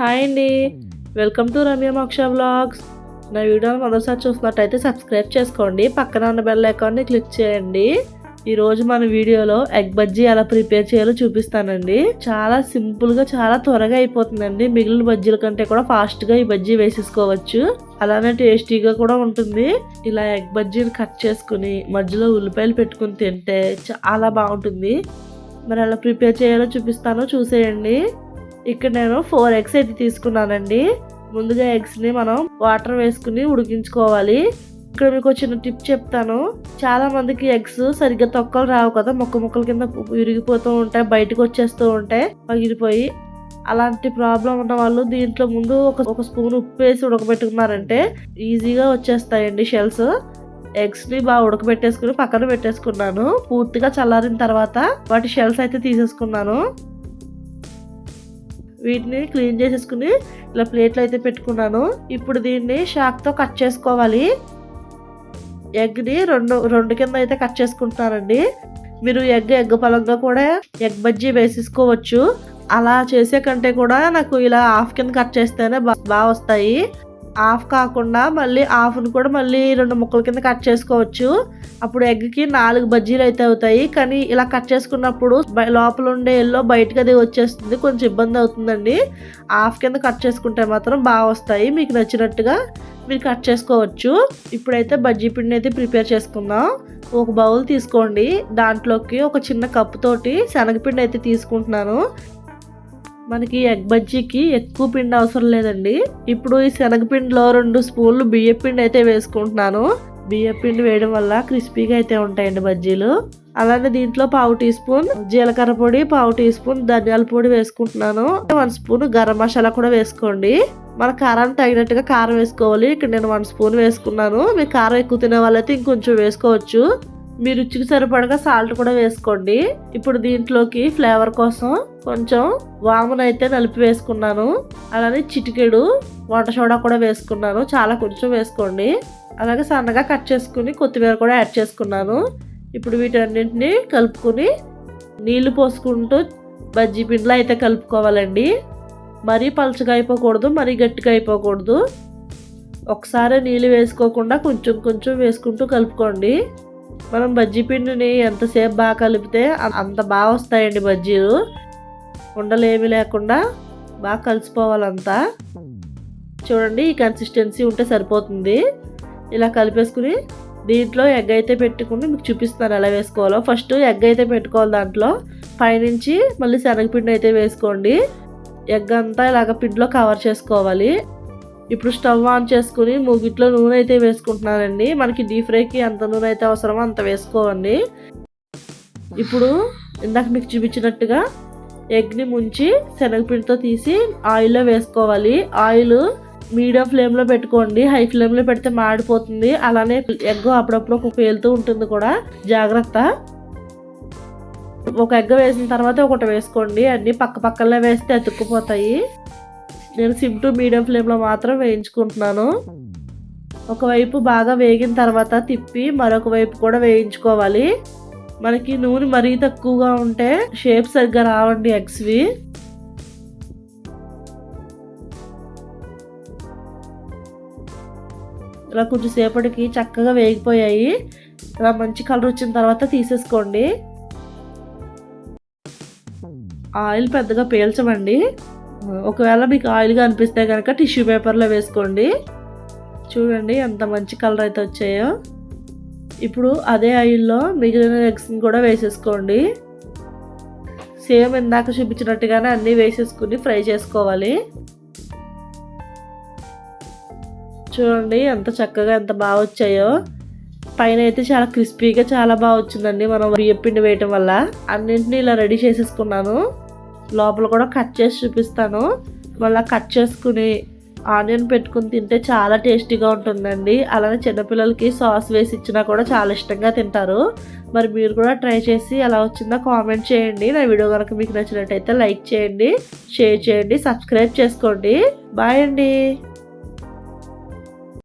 Hi అండి. Welcome to Ramya మోక్ష blogs నా వీడియోని మొదటిసారి చూసినట్టయితే సబ్స్క్రైబ్ చేసుకోండి. పక్కన ఉన్న బెల్ ఐకాన్ని క్లిక్ చేయండి. ఈరోజు మన వీడియోలో ఎగ్ బజ్జీ ఎలా ప్రిపేర్ చేయాలో చూపిస్తానండి. చాలా సింపుల్గా చాలా త్వరగా అయిపోతుందండి. మిగిలిన బజ్జీల కంటే కూడా ఫాస్ట్గా ఈ బజ్జీ వేసేసుకోవచ్చు. అలానే టేస్టీగా కూడా ఉంటుంది. ఇలా ఎగ్ బజ్జీని కట్ చేసుకుని మధ్యలో ఉల్లిపాయలు పెట్టుకుని తింటే చాలా బాగుంటుంది. మరి అలా ప్రిపేర్ చేయాలో చూపిస్తాను చూసేయండి. ఇక్కడ నేను ఫోర్ ఎగ్స్ అయితే తీసుకున్నానండి. ముందుగా ఎగ్స్ని మనం వాటర్ వేసుకుని ఉడికించుకోవాలి. ఇక్కడ మీకు చిన్న టిప్ చెప్తాను. చాలా మందికి ఎగ్స్ సరిగ్గా తొక్కలు రావు కదా మొక్క మొక్కల కింద విరిగిపోతూ ఉంటాయి బయటకు వచ్చేస్తూ ఉంటాయి పగిలిపోయి. అలాంటి ప్రాబ్లం ఉన్న వాళ్ళు దీంట్లో ముందు ఒక ఒక స్పూన్ ఉప్పు వేసి ఉడకబెట్టుకున్నారంటే ఈజీగా వచ్చేస్తాయండి షెల్స్ ఎగ్స్ని బాగా ఉడకబెట్టేసుకుని పక్కన పెట్టేసుకున్నాను. పూర్తిగా చల్లారిన తర్వాత వాటి షెల్స్ అయితే తీసేసుకున్నాను. వీటిని క్లీన్ చేసేసుకుని ఇలా ప్లేట్లో అయితే పెట్టుకున్నాను. ఇప్పుడు దీన్ని షాక్తో కట్ చేసుకోవాలి. ఎగ్ని రెండు రెండు కింద అయితే కట్ చేసుకుంటున్నానండి. మీరు ఎగ్ ఎగ్ పలంగా కూడా ఎగ్ బజ్జీ వేసేసుకోవచ్చు. అలా చేసే కంటే కూడా నాకు ఇలా హాఫ్ కింద కట్ చేస్తేనే బాగా వస్తాయి. హాఫ్ కాకుండా మళ్ళీ హాఫ్ని కూడా మళ్ళీ రెండు ముక్కల కింద కట్ చేసుకోవచ్చు. అప్పుడు ఎగ్కి నాలుగు బజ్జీలు అయితే అవుతాయి. కానీ ఇలా కట్ చేసుకున్నప్పుడు లోపల ఉండే ఎల్లో బయటకు అది వచ్చేస్తుంది. కొంచెం ఇబ్బంది అవుతుందండి. హాఫ్ కింద కట్ చేసుకుంటే మాత్రం బాగా వస్తాయి. మీకు నచ్చినట్టుగా మీరు కట్ చేసుకోవచ్చు. ఇప్పుడైతే బజ్జీ పిండి అయితే ప్రిపేర్ చేసుకుందాం. ఒక బౌల్ తీసుకోండి. దాంట్లోకి ఒక చిన్న కప్పు తోటి శనగపిండి అయితే తీసుకుంటున్నాను. మనకి ఎగ్ బజ్జీకి ఎక్కువ పిండి అవసరం లేదండి. ఇప్పుడు ఈ శనగపిండిలో రెండు స్పూన్లు బియ్య పిండి అయితే వేసుకుంటున్నాను. బియ్య పిండి వేయడం వల్ల క్రిస్పీగా అయితే ఉంటాయండి బజ్జీలు. అలానే దీంట్లో పావు టీ స్పూన్ జీలకర్ర పొడి పావు టీ స్పూన్ ధనియాల పొడి వేసుకుంటున్నాను. వన్ స్పూన్ గరం మసాలా కూడా వేసుకోండి. మన కారం తగినట్టుగా కారం వేసుకోవాలి. ఇక్కడ నేను వన్ స్పూన్ వేసుకున్నాను. మీరు కారం ఎక్కువ తినే వాళ్ళైతే ఇంకొంచెం వేసుకోవచ్చు. మీ రుచికి సరిపడగా సాల్ట్ కూడా వేసుకోండి. ఇప్పుడు దీంట్లోకి ఫ్లేవర్ కోసం కొంచెం వామును అయితే నలిపి వేసుకున్నాను. అలానే చిటికెడు వంట సోడా కూడా వేసుకున్నాను. చాలా కొంచెం వేసుకోండి. అలాగే సన్నగా కట్ చేసుకుని కొత్తిమీర కూడా యాడ్ చేసుకున్నాను. ఇప్పుడు వీటన్నింటినీ కలుపుకొని నీళ్ళు పోసుకుంటూ బజ్జీ పిండిలో అయితే కలుపుకోవాలండి. మరీ పలుచగా అయిపోకూడదు మరీ గట్టిగా అయిపోకూడదు. ఒకసారి నీళ్ళు వేసుకోకుండా కొంచెం కొంచెం వేసుకుంటూ కలుపుకోండి. మనం బజ్జీ పిండిని ఎంతసేపు బాగా కలిపితే అంత బాగా వస్తాయండి బజ్జీలు. ఉండలేమి లేకుండా బాగా కలిసిపోవాలంతా. చూడండి ఈ కన్సిస్టెన్సీ ఉంటే సరిపోతుంది. ఇలా కలిపేసుకుని దీంట్లో ఎగ్ అయితే పెట్టుకుని మీకు చూపిస్తాను ఎలా వేసుకోవాలో. ఫస్ట్ ఎగ్ అయితే పెట్టుకోవాలి దాంట్లో. పైనుంచి మళ్ళీ శనగపిండి అయితే వేసుకోండి. ఎగ్ అంతా ఇలాగ పిండిలో కవర్ చేసుకోవాలి. ఇప్పుడు స్టవ్ ఆన్ చేసుకుని మూగిట్లో నూనె అయితే వేసుకుంటున్నానండి. మనకి డీప్ ఫ్రైకి ఎంత నూనె అయితే అవసరమో అంత వేసుకోవండి. ఇప్పుడు ఇందాక మీకు చూపించినట్టుగా ఎగ్ని ముంచి శనగపిండితో తీసి ఆయిల్లో వేసుకోవాలి. ఆయిల్ మీడియం ఫ్లేమ్లో పెట్టుకోండి. హై ఫ్లేమ్లో పెడితే మాడిపోతుంది. అలానే ఎగ్ అప్పుడప్పుడు ఒక పేలుతూ ఉంటుంది కూడా. జాగ్రత్త. ఒక ఎగ్గ వేసిన తర్వాత ఒకటి వేసుకోండి. అన్నీ పక్క పక్కనే వేస్తే అతుక్కుపోతాయి. నేను సిమ్ టు మీడియం ఫ్లేమ్లో మాత్రం వేయించుకుంటున్నాను. ఒకవైపు బాగా వేగిన తర్వాత తిప్పి మరొక వైపు కూడా వేయించుకోవాలి. మనకి నూనె మరీ తక్కువగా ఉంటే షేప్ సరిగ్గా రావండి ఎగ్స్వి. ఇలా కొంచెం సేపటికి చక్కగా వేగిపోయాయి. ఇలా మంచి కలర్ వచ్చిన తర్వాత తీసేసుకోండి. ఆయిల్ పెద్దగా పీల్చమండి. ఒకవేళ మీకు ఆయిల్గా అనిపిస్తే కనుక టిష్యూ పేపర్లో వేసుకోండి. చూడండి ఎంత మంచి కలర్ అయితే వచ్చాయో. ఇప్పుడు అదే ఆయిల్లో మిగిలిన ఎగ్స్ని కూడా వేసేసుకోండి. సేమ్ ఇందాక చూపించినట్టుగానే అన్నీ వేసేసుకుని ఫ్రై చేసుకోవాలి. చూడండి ఎంత చక్కగా ఎంత బాగా వచ్చాయో. పైన అయితే చాలా క్రిస్పీగా చాలా బాగా వచ్చిందండి. మనం బియ్యం పిండి వేయటం వల్ల. అన్నింటినీ ఇలా రెడీ చేసేసుకున్నాను. లోపల కూడా కట్ చేసి చూపిస్తాను. మళ్ళీ కట్ చేసుకుని ఆనియన్ పెట్టుకుని తింటే చాలా టేస్టీగా ఉంటుందండి. అలానే చిన్నపిల్లలకి సాస్ వేసి ఇచ్చినా కూడా చాలా ఇష్టంగా తింటారు. మరి మీరు కూడా ట్రై చేసి ఎలా వచ్చిందో కామెంట్ చేయండి. నా వీడియో కనుక మీకు నచ్చినట్టయితే లైక్ చేయండి షేర్ చేయండి సబ్స్క్రైబ్ చేసుకోండి. బాయ్ అండి.